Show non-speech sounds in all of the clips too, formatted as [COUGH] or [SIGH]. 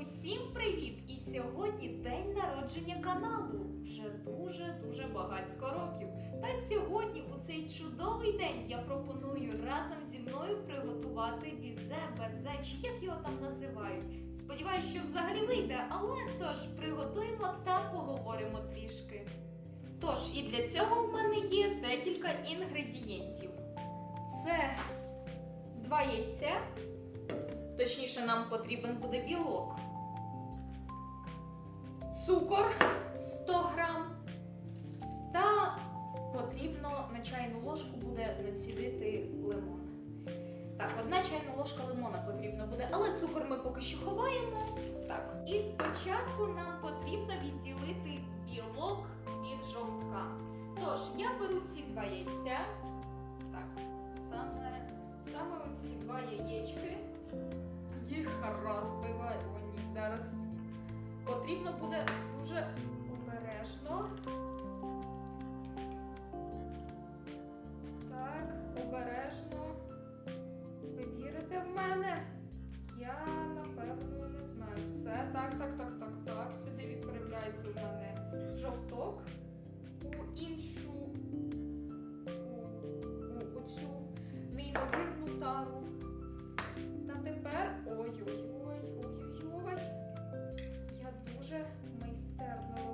Усім привіт! І сьогодні день народження каналу. Вже дуже-дуже багатько років. Та сьогодні, у цей чудовий день, я пропоную разом зі мною приготувати бізе, безе, чи як його там називають. Сподіваюсь, що взагалі вийде, але тож приготуємо та поговоримо трішки. Тож, і для цього в мене є декілька інгредієнтів. Це два яйця. Точніше, нам потрібен буде білок. Цукор 100 грам. Та потрібно на чайну ложку буде націлити лимон. Так, одна чайна ложка лимона потрібно буде, але цукор ми поки що ховаємо. Так. І спочатку нам потрібно відділити білок від жовтка. Тож, я беру ці два яйця. Так, саме, саме оці два яєчки. Їх розбиваю. О, ні, зараз потрібно буде дуже обережно. Так, обережно. Ви вірите в мене? Я напевно не знаю. Все. Так, так, так, так, так. Сюди відправляється у мене жовток. У іншу у, у цю неймовірну дуже майстерно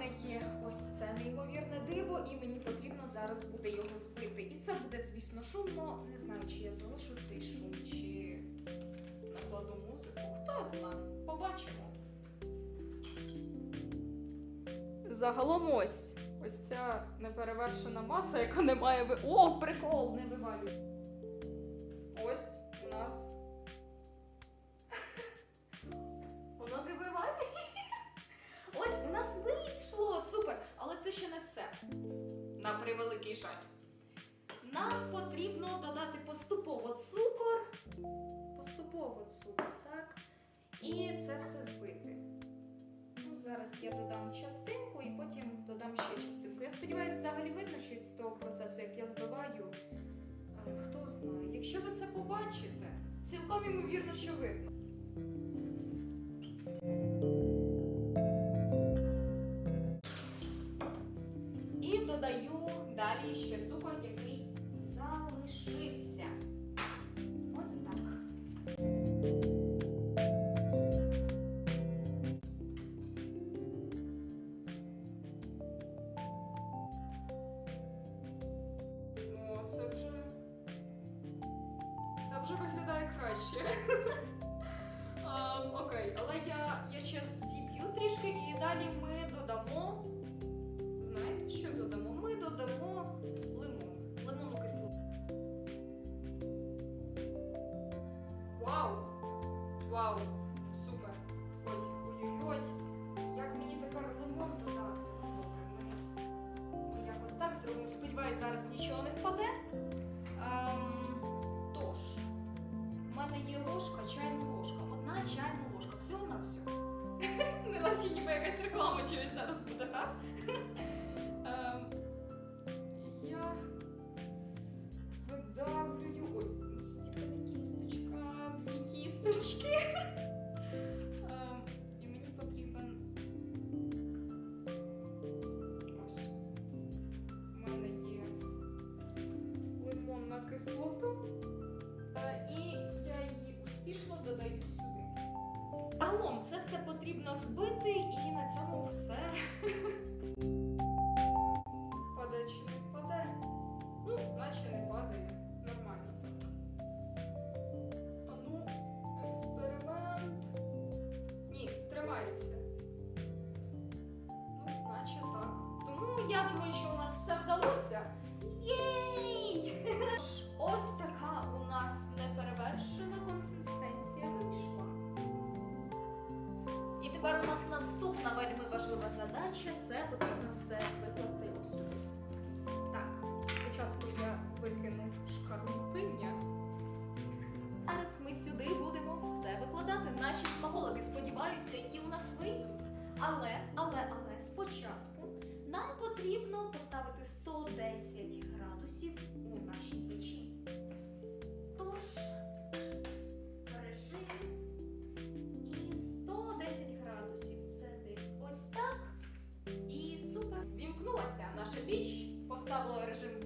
мене є ось це неймовірне диво, і мені потрібно зараз буде його збити. І це буде, звісно, шумно. Не знаю, чи я залишу цей шум, чи накладу музику. Хто знає? Побачимо. Загалом ось. Ось ця неперевершена маса, яка не має ви. О, прикол! Не вивалюй. Превеликий. Нам потрібно додати поступово цукор. Поступово цукор, так? І це все збити. Ну, зараз я додам частинку і потім додам ще частинку. Я сподіваюся, взагалі видно щось з того процесу, як я збиваю. Е, Хто знає. Якщо ви це побачите, цілком ймовірно, що видно. залишився. якась реклама через зараз буде, так? [LAUGHS] Ем, я видавлюю. Ой, тільки не кісточка, дві кісточки. це все потрібно збити і на цьому все. [LAUGHS] Падає чи не впадає? Ну, наче не падає. Нормально так. А ну, експеримент. Ні, тримається. Ну, наче так. Тому я думаю, що у нас. Тепер у нас наступна вельми важлива задача це потрібно все викласти у сюди. Так, спочатку я викину шкарлупиння. Зараз ми сюди будемо все викладати. Наші смаколики, сподіваюся, які у нас вийдуть. Але, але, але спочатку нам потрібно поставити 110 градусів у нашій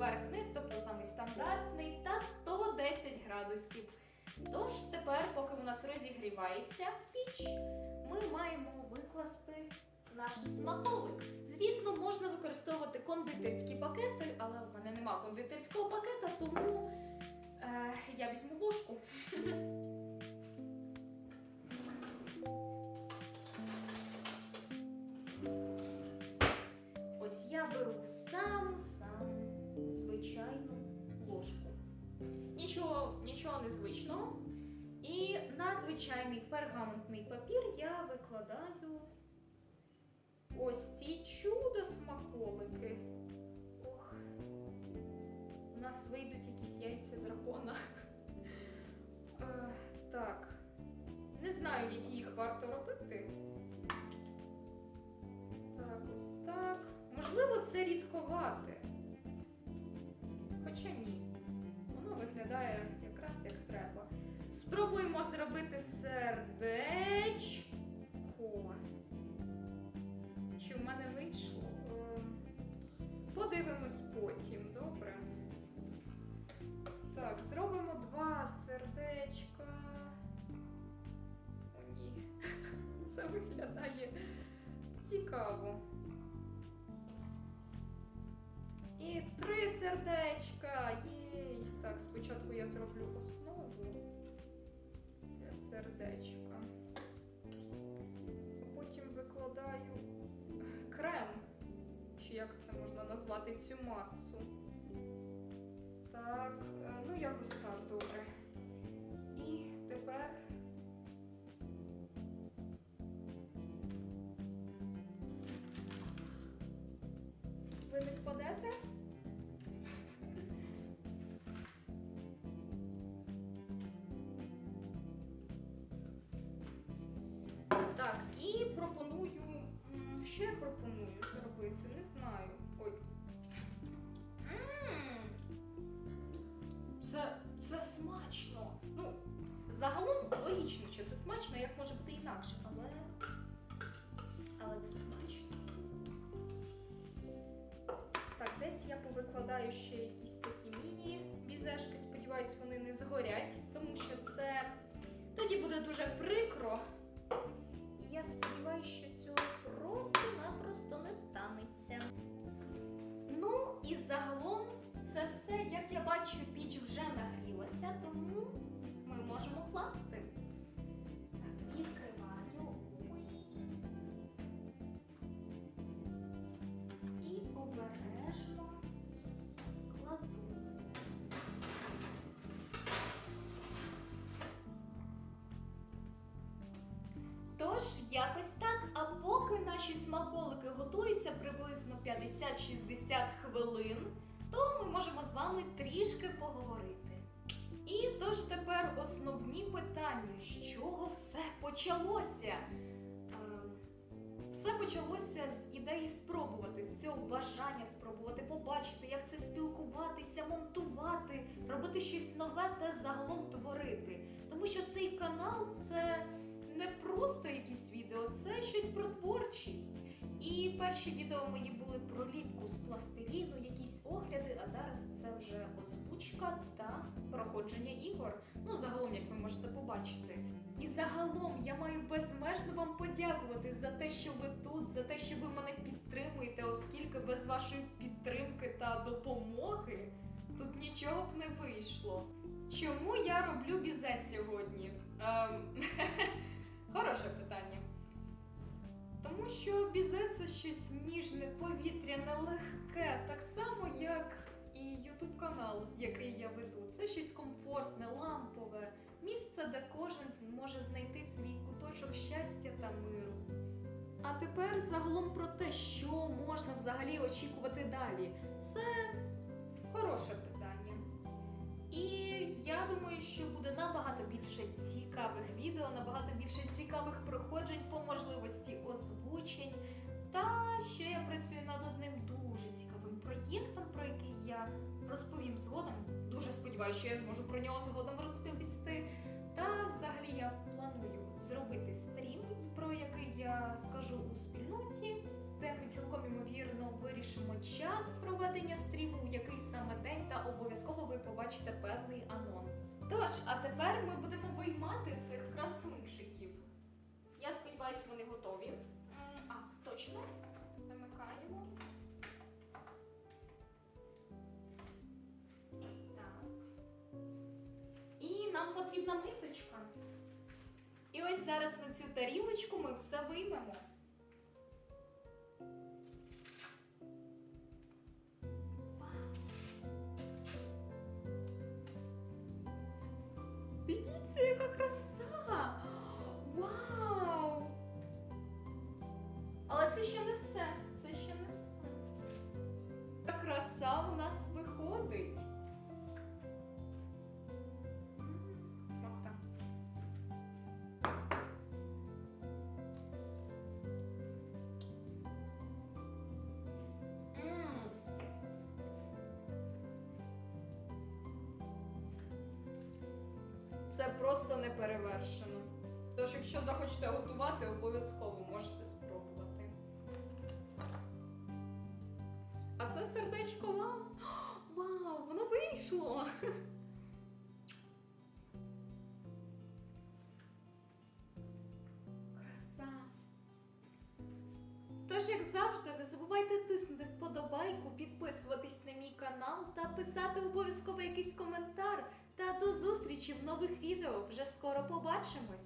вверх-вниз, тобто самий стандартний, та 110 градусів. Тож тепер, поки у нас розігрівається піч, ми маємо викласти наш смаколик. Звісно, можна використовувати кондитерські пакети, але в мене нема кондитерського пакета, тому е, я візьму ложку. Нічого, незвичного. І на звичайний пергаментний папір я викладаю ось ці чудо смаколики. Ох, у нас вийдуть якісь яйця дракона. Е, так. Не знаю, які їх варто робити. Так, ось так. Можливо, це рідковате. Хоча ні. Воно виглядає треба. Спробуємо зробити сердечко. Чи в мене вийшло? Ем, Подивимось потім, добре? Так, зробимо два сердечка. О, ні. [LAUGHS] Це виглядає цікаво. І три сердечка. Єй. Так, спочатку я зроблю основу сердечка. Потім викладаю крем. Чи як це можна назвати цю масу? Так, е, ну якось так добре. І тепер. Ви не впадете? Загалом логічно, що це смачно, як може бути інакше, але. Але це смачно. Так, десь я повикладаю ще якісь такі міні-бізешки. Сподіваюсь, вони не згорять, тому що це тоді буде дуже прикро. І я сподіваюся, що якось так. А поки наші смаколики готуються приблизно 50-60 хвилин, то ми можемо з вами трішки поговорити. І тож тепер основні питання: з чого все почалося? Ем, Все почалося з ідеї спробувати, з цього бажання спробувати, побачити, як це спілкуватися, монтувати, робити щось нове та загалом творити. Тому що цей канал це не просто якісь відео, це щось про творчість. І перші відео мої були про ліпку з пластиліну, якісь огляди, а зараз це вже озвучка та проходження ігор. Ну, загалом, як ви можете побачити. І загалом я маю безмежно вам подякувати за те, що ви тут, за те, що ви мене підтримуєте, оскільки без вашої підтримки та допомоги тут нічого б не вийшло. Чому я роблю бізе сьогодні? Ем, [LAUGHS] Хороше питання. Тому що бізе це щось ніжне, повітряне, легке, так само, як і YouTube канал, який я веду. Це щось комфортне, лампове, місце, де кожен може знайти свій куточок щастя та миру. А тепер загалом про те, що можна взагалі очікувати далі. Це хороше питання. І я думаю, що буде набагато більше цікавих відео, набагато більше цікавих проходжень по можливості озвучень. Та ще я працюю над одним дуже цікавим проєктом, про який я розповім згодом. Дуже сподіваюся, що я зможу про нього згодом розповісти. Та взагалі я планую зробити стрім, про який я скажу у спільноті, де ми цілком ймовірно вирішимо час проведення стріму, у який саме день, та обов'язково ви побачите певний анонс. Тож, а тепер ми будемо виймати цих красунчиків. Я сподіваюся, вони готові. А, точно. Вимикаємо. Ось так. І нам потрібна мисочка. І ось зараз на цю тарілочку ми все виймемо. Дивіться, яка краса! Вау! Але це ще не все. Це просто не перевершено. Тож, якщо захочете готувати, обов'язково можете спробувати. А це сердечко вам. [GASPS] Вау, воно вийшло! [LAUGHS] Краса. Тож, як завжди, не забувайте тиснути вподобайку, підписуватись на мій канал та писати обов'язково якийсь коментар. Та до зустрічі в нових відео. Вже скоро побачимось!